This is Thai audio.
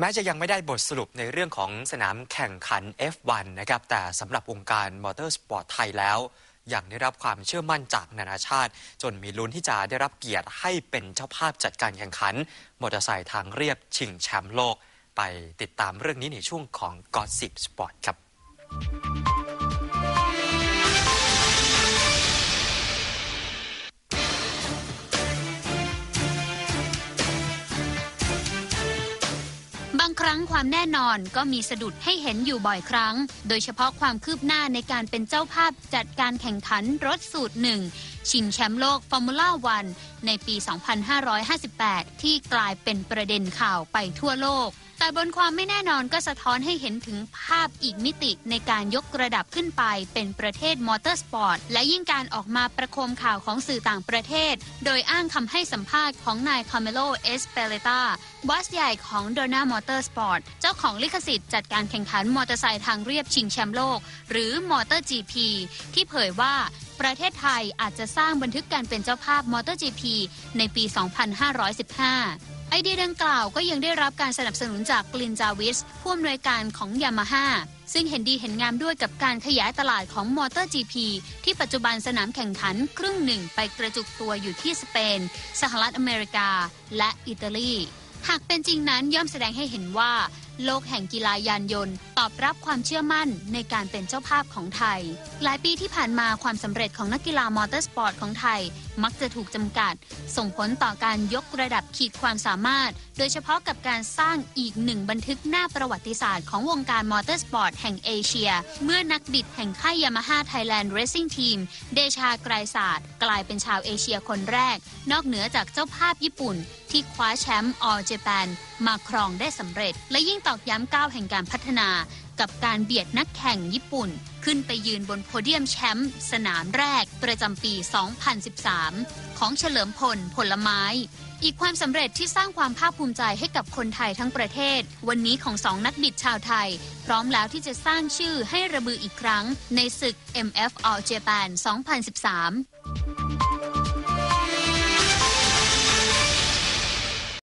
แม้จะยังไม่ได้บทสรุปในเรื่องของสนามแข่งขัน F1 นะครับ แต่สำหรับองค์การมอเตอร์สปอร์ตไทยแล้ว ยังได้รับความเชื่อมั่นจากนานาชาติ จนมีลุ้นที่จะได้รับเกียรติให้เป็นเจ้าภาพจัดการแข่งขัน มอเตอร์ไซค์ทางเรียบชิงแชมป์โลก ไปติดตามเรื่องนี้ในช่วงของ Gossip Sport ครับางครั้งความแน่นอนก็มีสะดุดให้เห็นอยู่บ่อยครั้ง โดยเฉพาะความคืบหน้าในการเป็นเจ้าภาพจัดการแข่งขันรถสูตรหนึ่งชิงแชมป์โลกฟอร์มูล่าวันในปี 2558 ที่กลายเป็นประเด็นข่าวไปทั่วโลก แต่บนความไม่แน่นอนก็สะท้อนให้เห็นถึงภาพอีกมิติในการยกระดับขึ้นไปเป็นประเทศมอเตอร์สปอร์ต และยิ่งการออกมาประโคมข่าวของสื่อต่างประเทศ โดยอ้างคำให้สัมภาษณ์ของนายคาเมโล เอสเปเลตาบอสใหญ่ของโดนามอเตอร์สปอร์ต เจ้าของลิขสิทธิ์จัดการแข่งขันมอเตอร์ไซค์ทางเรียบชิงแชมป์โลก หรือมอเตอร์ GP ที่เผยว่าประเทศไทยอาจจะสร้างบันทึกการเป็นเจ้าภาพมอเตอร์ GP ในปี 2515 ไอเดียดังกล่าวก็ยังได้รับการสนับสนุนจากกลินจาวิสผู้อำนวยการของยามาฮ่าซึ่งเห็นดีเห็นงามด้วยกับการขยายตลาดของมอเตอร์ GP ที่ปัจจุบันสนามแข่งขันครึ่งหนึ่งไปกระจุกตัวอยู่ที่สเปน สหรัฐอเมริกา และอิตาลี หากเป็นจริงนั้นย่อมแสดงให้เห็นว่า โลกแห่งกีฬายานยนต์ ตอบรับความเชื่อมั่นในการเป็นเจ้าภาพของไทย หลายปีที่ผ่านมาความสำเร็จของนักกีฬามอเตอร์สปอร์ตของไทย มักจะถูกจำกัด ส่งผลต่อการยกระดับขีดความสามารถ โดยเฉพาะกับการสร้างอีกหนึ่งบันทึกหน้าประวัติศาสตร์ของวงการมอเตอร์สปอร์ตแห่งเอเชีย เมื่อนักบิดแห่งค่ายยามาฮ่าไทยแลนด์เรซซิ่งทีมเดชาไกรศาสตร์ กลายเป็นชาวเอเชียคนแรก นอกเหนือจากเจ้าภาพญี่ปุ่น ที่คว้าแชมป์ออเจแปนมาครองได้สำเร็จและยิ่งตอกย้ำก้าวแห่งการพัฒนา กับการเบียดนักแข่งญี่ปุ่น ขึ้นไปยืนบนโพเดียมแชมป์สนามแรกประจำปี 2013 ของเฉลิมพลผลไม้ อีกความสำเร็จที่สร้างความภาคภูมิใจให้กับคนไทยทั้งประเทศ วันนี้ของสองนักบิดชาวไทย พร้อมแล้วที่จะสร้างชื่อให้ระบืออีกครั้ง ในศึก MF All Japan 2013